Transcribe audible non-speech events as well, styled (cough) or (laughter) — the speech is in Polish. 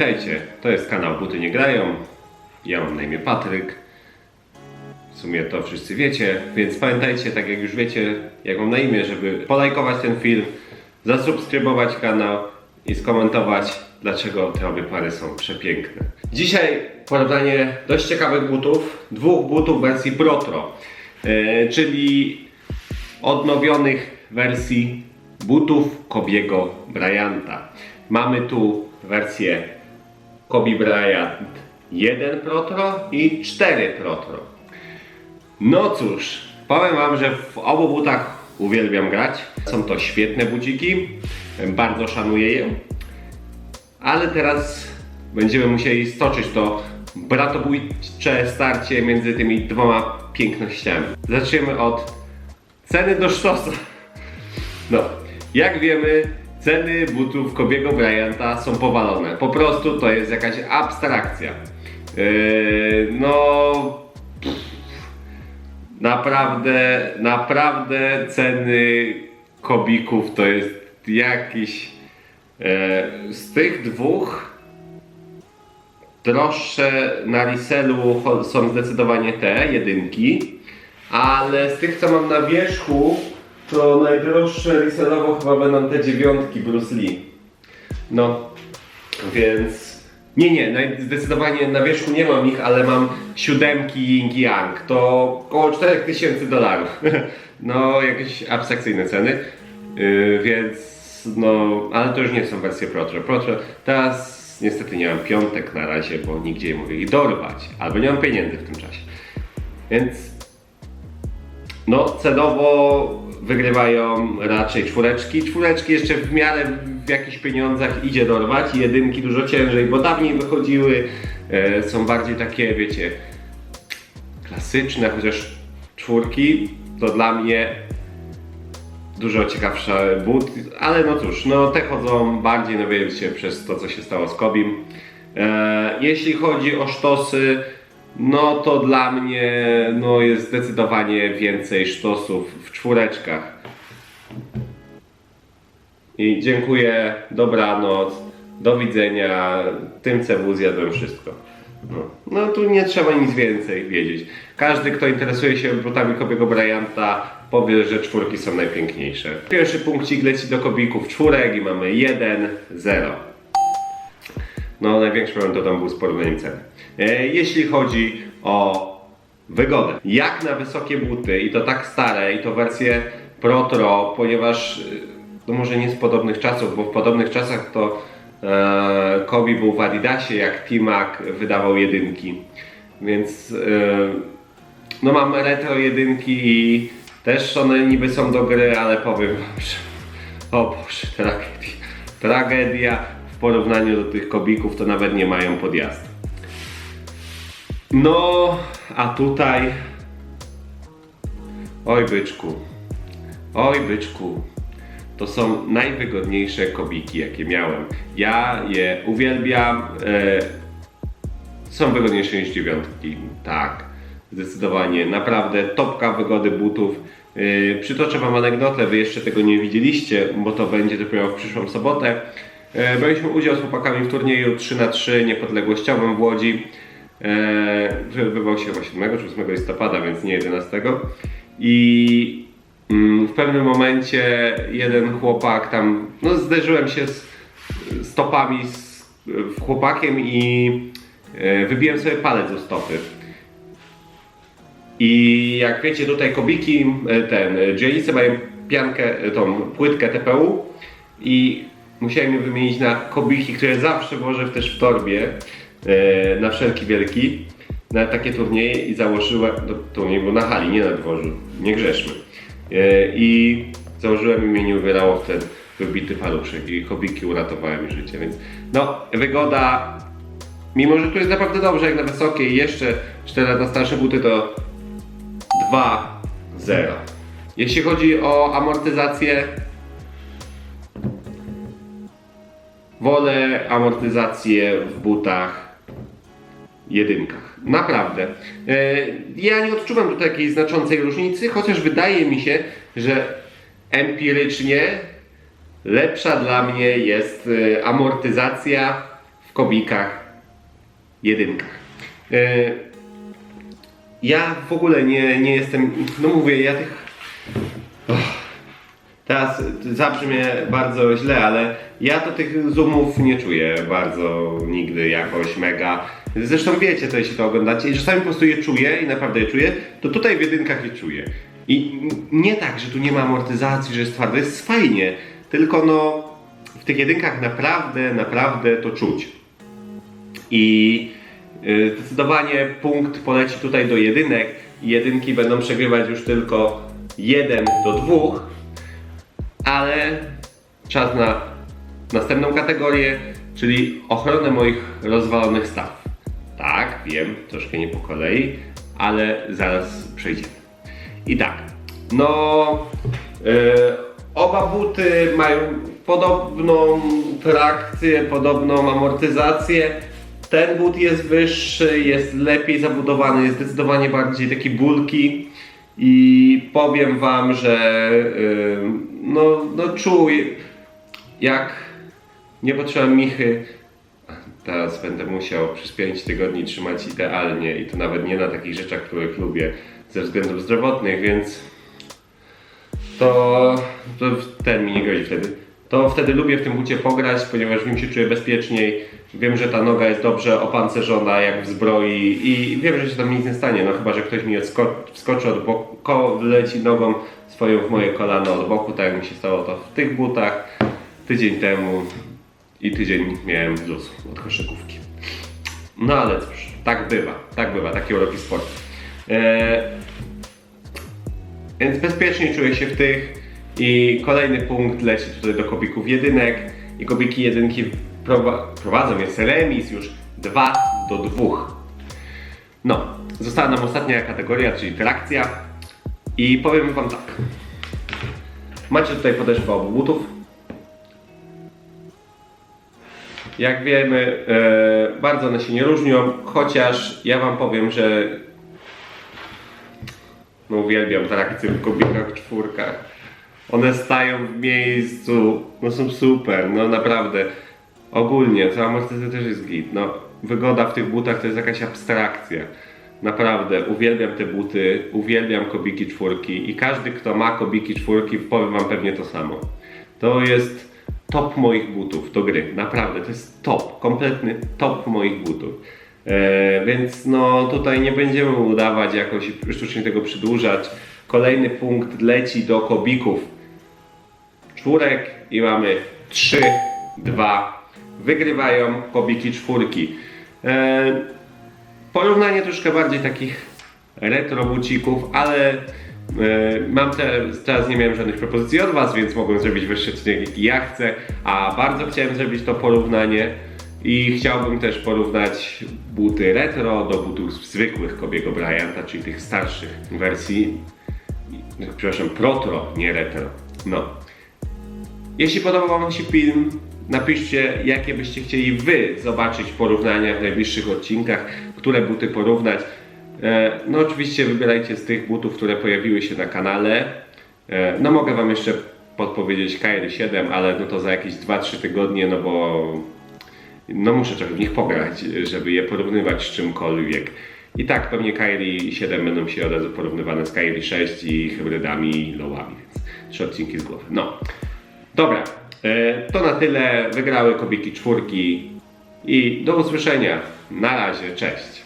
Witajcie, to jest kanał Buty Nie Grają. Ja mam na imię Patryk. W sumie to wszyscy wiecie, więc pamiętajcie, tak jak już wiecie, jak mam na imię, żeby polajkować ten film, zasubskrybować kanał i skomentować, dlaczego te obie pary są przepiękne. Dzisiaj porównanie dość ciekawych butów, dwóch butów wersji Protro, e, czyli odnowionych wersji butów Kobiego Bryanta. Mamy tu wersję Kobe Bryant 1 Protro i 4 Protro. No cóż, powiem Wam, że w obu butach uwielbiam grać. Są to świetne buciki, bardzo szanuję je. Ale teraz będziemy musieli stoczyć to bratobójcze starcie między tymi dwoma pięknościami. Zaczniemy od ceny do sztosa. No, jak wiemy, ceny butów Kobiego Bryanta są powalone. Po prostu to jest jakaś abstrakcja. Yy, no, naprawdę, naprawdę ceny kobików to jest jakiś. E, z tych dwóch droższe na reselu są zdecydowanie te jedynki, ale z tych co mam na wierzchu, to najdroższe reselowo chyba będą te dziewiątki Bruce Lee. No, więc. Nie, nie, zdecydowanie na wierzchu nie mam ich, ale mam siódemki Ying Yang. To około 4000 dolarów. (laughs) No, jakieś abstrakcyjne ceny. Yy, więc, no, ale to już nie są wersje Protro. Protro, teraz niestety nie mam piątek na razie, bo nigdzie nie mogę ich dorwać. Albo nie mam pieniędzy w tym czasie. Więc no, cenowo wygrywają raczej czwóreczki. Czwóreczki jeszcze w miarę w jakichś pieniądzach idzie dorwać. Jedynki dużo ciężej, bo dawniej wychodziły. E, są bardziej takie, wiecie, klasyczne, chociaż czwórki to dla mnie dużo ciekawszy but, ale no cóż, no te chodzą bardziej, no wiecie, przez to co się stało z Kobim. E, jeśli chodzi o sztosy, no to dla mnie no jest zdecydowanie więcej sztosów w czwóreczkach. I dziękuję, dobranoc, do widzenia, tym CW zjadłem wszystko. No, no tu nie trzeba nic więcej wiedzieć. Każdy, kto interesuje się butami Kobiego Bryanta, powie, że czwórki są najpiękniejsze. Pierwszy punkcik leci do kobików czwórek i mamy 1-0. No, największy problem to tam był z porównaniem ceny. E, jeśli chodzi o wygodę. Jak na wysokie buty i to tak stare i to wersje Protro, ponieważ e, no może nie z podobnych czasów, bo w podobnych czasach to e, Kobe był w Adidasie, jak T-Mac wydawał jedynki. Więc e, no mam retro jedynki i też one niby są do gry, ale powiem wam, że o Boże, tragedia. Tragedia w porównaniu do tych kobików to nawet nie mają podjazdu. No, a tutaj. Oj byczku. Oj byczku. To są najwygodniejsze kobiki, jakie miałem. Ja je uwielbiam. E, są wygodniejsze niż dziewiątki. Tak, zdecydowanie. Naprawdę topka wygody butów. Yy, przytoczę Wam anegdotę, Wy jeszcze tego nie widzieliście, bo to będzie dopiero w przyszłą sobotę. Yy, braliśmy udział z chłopakami w turnieju 3 na 3 niepodległościowym w Łodzi. Yy, Wywał się chyba 7 czy 8 listopada, więc nie 11. I mm, w pewnym momencie jeden chłopak tam, no zderzyłem się z stopami z chłopakiem i e, wybiłem sobie palec ze stopy. I jak wiecie, tutaj kobiki, e, ten, dzielnice mają piankę, e, tą płytkę TPU i musiałem je wymienić na kobiki, które zawsze włożę też w torbie, e, na wszelki wielki, na takie turnieje i założyłem, no, turniej był na hali, nie na dworzu, nie grzeszmy. E, I założyłem i mnie nie uwierało w ten wybity paluszek i kobiki uratowały mi życie, więc no, wygoda, mimo że tu jest naprawdę dobrze jak na wysokie i jeszcze 4 lata starsze buty to 2-0. Jeśli chodzi o amortyzację, wolę amortyzację w butach jedynkach. Naprawdę. E, Ja nie odczuwam tutaj jakiejś znaczącej różnicy, chociaż wydaje mi się, że empirycznie lepsza dla mnie jest e, amortyzacja w kobikach, jedynkach. E, ja w ogóle nie, nie jestem, no mówię, ja tych... Och, teraz zabrzmie bardzo źle, ale ja to tych zoomów nie czuję bardzo nigdy jakoś mega. Zresztą wiecie to, jeśli to oglądacie i czasami po prostu je czuję i naprawdę je czuję, to tutaj w jedynkach je czuję. I nie tak, że tu nie ma amortyzacji, że jest twarde, jest fajnie, tylko no w tych jedynkach naprawdę, naprawdę to czuć. I y, zdecydowanie punkt poleci tutaj do jedynek jedynki będą przegrywać już tylko 1 do 2, ale czas na następną kategorię, czyli ochronę moich rozwalonych staw. Tak, wiem, troszkę nie po kolei, ale zaraz przejdziemy. I tak, no y, oba buty mają podobną trakcję, podobną amortyzację. Ten but jest wyższy, jest lepiej zabudowany, jest zdecydowanie bardziej taki bulki i powiem wam, że y, no, no czuję jak nie potrzebam michy, teraz będę musiał przez 5 tygodni trzymać idealnie i to nawet nie na takich rzeczach, których lubię ze względów zdrowotnych, więc to, to ten mi nie wtedy. To wtedy lubię w tym bucie pograć, ponieważ w nim się czuję bezpieczniej. Wiem, że ta noga jest dobrze opancerzona, jak w zbroi i wiem, że się tam nic nie stanie. No chyba, że ktoś mi wskoczy od boku, wleci nogą swoją w moje kolano od boku, tak jak mi się stało to w tych butach tydzień temu i tydzień miałem luz od koszykówki. No ale cóż, tak bywa, tak bywa, taki uroki sport. Eee, więc bezpiecznie czuję się w tych i kolejny punkt leci tutaj do kobików jedynek i kobiki jedynki prowa- prowadzą, jest remis już 2 do 2. No, została nam ostatnia kategoria, czyli trakcja i powiem wam tak. Macie tutaj podeszwę obu butów. Jak wiemy, e, bardzo one się nie różnią, chociaż ja wam powiem, że no uwielbiam trakcje w kobikach czwórkach. One stają w miejscu, no są super, no naprawdę. Ogólnie, to amortyzacja też jest git. No, wygoda w tych butach to jest jakaś abstrakcja. Naprawdę, uwielbiam te buty, uwielbiam kobiki czwórki i każdy, kto ma kobiki czwórki, powiem wam pewnie to samo. To jest top moich butów do gry, naprawdę, to jest top, kompletny top moich butów. E, więc no tutaj nie będziemy udawać jakoś sztucznie tego przedłużać. Kolejny punkt leci do kobików czwórek i mamy 3, 2. Wygrywają kobiki czwórki. E, porównanie troszkę bardziej takich retro bucików, ale mam te, teraz nie miałem żadnych propozycji od Was, więc mogłem zrobić wyższy odcinek jaki ja chcę, a bardzo chciałem zrobić to porównanie i chciałbym też porównać buty retro do butów zwykłych Kobiego Bryanta, czyli tych starszych wersji, przepraszam, protro, nie retro. No. Jeśli podobał Wam się film, napiszcie, jakie byście chcieli Wy zobaczyć porównania w najbliższych odcinkach, które buty porównać. E, No oczywiście wybierajcie z tych butów, które pojawiły się na kanale. E, No mogę Wam jeszcze podpowiedzieć Kairi 7, ale no to za jakieś 2-3 tygodnie, no bo no muszę trochę w nich pograć, żeby je porównywać z czymkolwiek. I tak pewnie Kairi 7 będą się od razu porównywane z Kairi 6 i hybrydami i lowami, więc trzy odcinki z głowy. No. Dobra, e, to na tyle. Wygrały kobiki czwórki i do usłyszenia. Na razie, cześć.